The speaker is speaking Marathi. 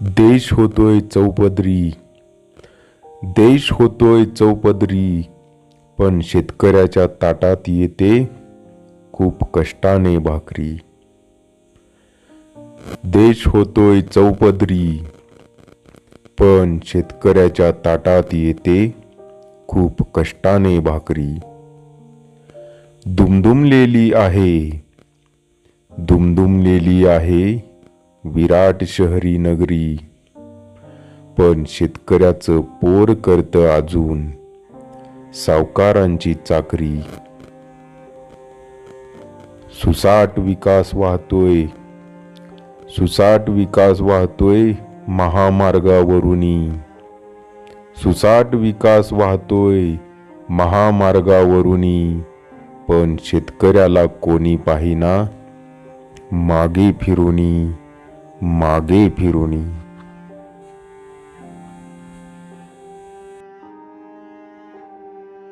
देश होतोय चौपदरी. देश होतोय चौपदरी पण शेतकऱ्याच्या ताटात येते खूप कष्टाने भाकरी. देश होतोय चौपदरी पण शेतकऱ्याच्या ताटात येते खूप कष्टाने भाकरी. दुमदुमलेली आहे दुमदुमलेली आहे विराट शहरी नगरी. पण शेतकऱ्याचं पोर करतं अजून सावकारांची चाकरी. सुसाट विकास वाहतोय. सुसाट विकास वाहतोय महामार्गावरूनही सुसाट विकास वाहतोय महामार्गावरूनही पण शेतकऱ्याला कोणी पाहिना मागे फिरूनी. मागे फिरुनी